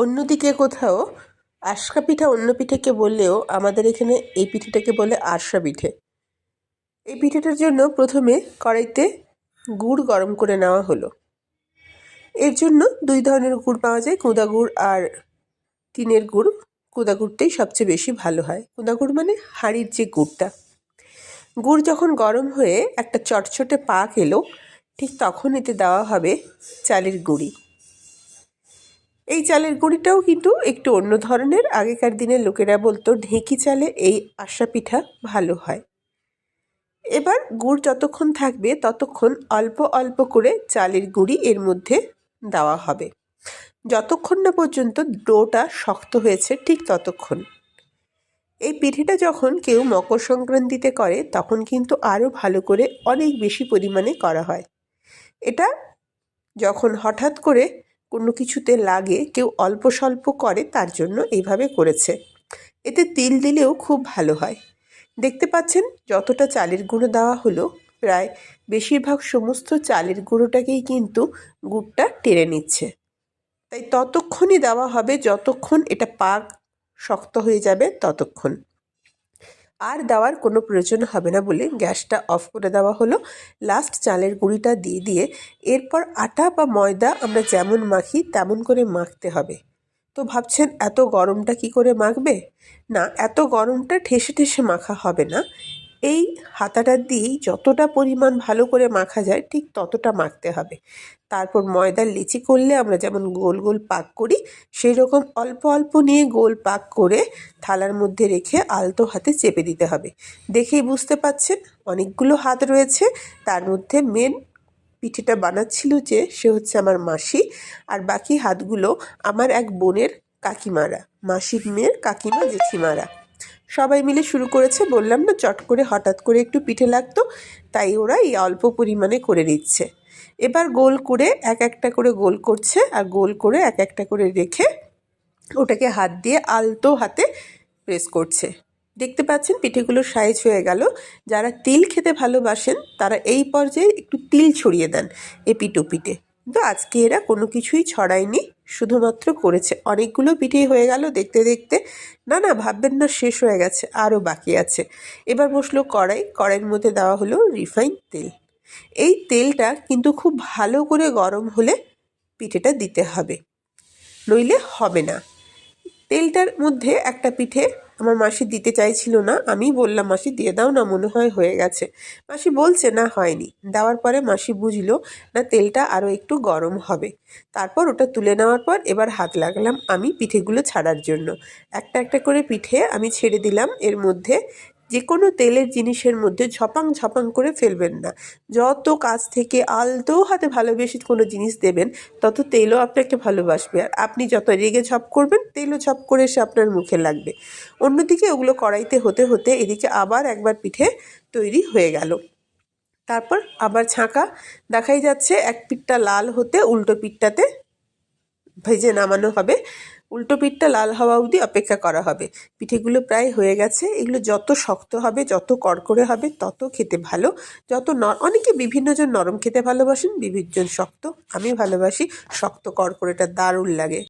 অন্যদিকে কোথাও আশকা পিঠা, অন্য পিঠেকে বললেও আমাদের এখানে এই পিঠেটাকে বলে আরশা পিঠে। এই পিঠেটার জন্য প্রথমে কড়াইতে গুড় গরম করে নেওয়া হলো। এর জন্য দুই ধরনের গুড় পাওয়া যায়, কুঁদা গুড় আর টিনের গুড়। কুঁদা গুড়টাই সবচেয়ে বেশি ভালো হয়। কুঁদা গুড় মানে হাঁড়ির যে গুড়টা। গুড় যখন গরম হয়ে একটা চটচটে পাক এলো, ঠিক তখন এতে দেওয়া হবে চালের গুঁড়ি। এই চালের গুঁড়িটাও কিন্তু একটু অন্য ধরনের। আগেকার দিনের লোকেরা বলতো, ঢেঁকি চালে এই আশা পিঠা ভালো হয়। এবার গুড় যতক্ষণ থাকবে, ততক্ষণ অল্প অল্প করে চালের গুঁড়ি এর মধ্যে দেওয়া হবে। যতক্ষণ না পর্যন্ত ডোটা শক্ত হয়েছে, ঠিক ততক্ষণ। এই পিঠেটা যখন কেউ মকর সংক্রান্তিতে করে, তখন কিন্তু আরও ভালো করে অনেক বেশি পরিমাণে করা হয়। এটা যখন হঠাৎ করে কোনো কিছুতে লাগে, কেউ অল্প স্বল্প করে তার জন্য এইভাবে করেছে। এতে তিল দিলেও খুব ভালো হয়। দেখতে পাচ্ছেন, যতটা চালের গুঁড়ো দেওয়া হলো, প্রায় বেশিরভাগ সমস্ত চালের গুঁড়োটাকেই কিন্তু গুড়টা টেনে নিচ্ছে। তাই ততক্ষণই দেওয়া হবে, যতক্ষণ এটা পাক শক্ত হয়ে যাবে, ততক্ষণ। আর দেওয়ার কোনো প্রয়োজন হবে না বলে গ্যাসটা অফ করে দেওয়া হলো। লাস্ট চালের গুঁড়িটা দিয়ে দিয়ে এরপর আটা বা ময়দা আমরা যেমন মাখি তেমন করে মাখতে হবে। তো ভাবছেন এত গরমটা কি করে মাখবে? না, এত গরমটা ঠেসে ঠেসে মাখা হবে না। এই হাতাটা দিয়েই যতটা পরিমাণ ভালো করে মাখা যায়, ঠিক ততটা মাখতে হবে। তারপর ময়দার লিচি করলে আমরা যেমন গোল গোল পাক করি সেই রকম অল্প অল্প নিয়ে গোল পাক করে থালার মধ্যে রেখে আলতো হাতে চেপে দিতে হবে। দেখেই বুঝতে পাচ্ছেন, অনেকগুলো হাত রয়েছে। তার মধ্যে মেন পিঠেটা বানাচ্ছিল যে, সে হচ্ছে আমার মাসি। আর বাকি হাতগুলো আমার এক বোনের কাকিমারা, মাসির মেয়ের কাকিমা, জেঠিমারা। সবাই মিলে শুরু করেছে, বললাম না, চট করে হঠাৎ করে একটু পিঠে লাগতো, তাই ওরা এই অল্প পরিমাণে করে নিচ্ছে। এবার গোল করে এক একটা করে গোল করছে আর গোল করে এক একটা করে রেখে ওটাকে হাত দিয়ে আলতো হাতে প্রেস করছে। দেখতে পাচ্ছেন পিঠেগুলো সাইজ হয়ে গেল। যারা তিল খেতে ভালোবাসেন, তারা এই পর্যায়ে একটু তিল ছড়িয়ে দেন এপিটো পিঠে কিন্তু আজকে এরা কোনো কিছুই ছড়ায়নি, শুধুমাত্র করেছে। অনেকগুলো পিঠেই হয়ে গেল দেখতে দেখতে। না না, ভাববেন না, শেষ হয়ে গেছে, আরও বাকি আছে। এবার বসল কড়াই, কড়াইয়ের মধ্যে দেওয়া হলো রিফাইন তেল। এই তেলটা কিন্তু খুব ভালো করে গরম হলে পিঠেটা দিতে হবে, নইলে হবে না। তেলটার মধ্যে একটা পিঠে আমার মাসি দিতে চাইছিল না, আমি বললাম, মাসি, দিয়ে দাও না, মনে হয় হয়ে গেছে। মাসি বলছে, না, হয়নি। দেওয়ার পরে মাসি বুঝলো, না, তেলটা আরও একটু গরম হবে। তারপর ওটা তুলে নেওয়ার পর এবার হাত লাগলাম আমি পিঠেগুলো ছাড়ার জন্য। একটা একটা করে পিঠে আমি ছেড়ে দিলাম, এর মধ্যে যে কোনো তেলের জিনিসের মধ্যে ঝপাং ঝপাং করে ফেলবেন না। যত কাছ থেকে আলতো হাতে ভালোবেসে কোনো জিনিস দেবেন, তত তেলও আপনাকে ভালোবাসবে। আর আপনি যত রেগে ঝপ করবেন, তেলও ঝপ করে সে আপনার মুখে লাগবে। অন্যদিকে ওগুলো কড়াইতে হতে হতে এদিকে আবার একবার পিঠে তৈরি হয়ে গেল। তারপর আবার ছাঁকা। দেখাই যাচ্ছে এক পিঠটা লাল হতে উল্টো পিঠটাতে ভেজে নামানো হবে। উল্টো পিঠটা লাল হওয়া অবধি অপেক্ষা করা হবে। পিঠেগুলো প্রায় হয়ে গেছে। এগুলো যত শক্ত হবে, যত কড়কড়ে হবে, তত খেতে ভালো। যত অনেকে বিভিন্নজন নরম খেতে ভালোবাসেন, বিভিন্নজন শক্ত। আমি ভালোবাসি। শক্ত কড়কড়েটা দারুণ লাগে।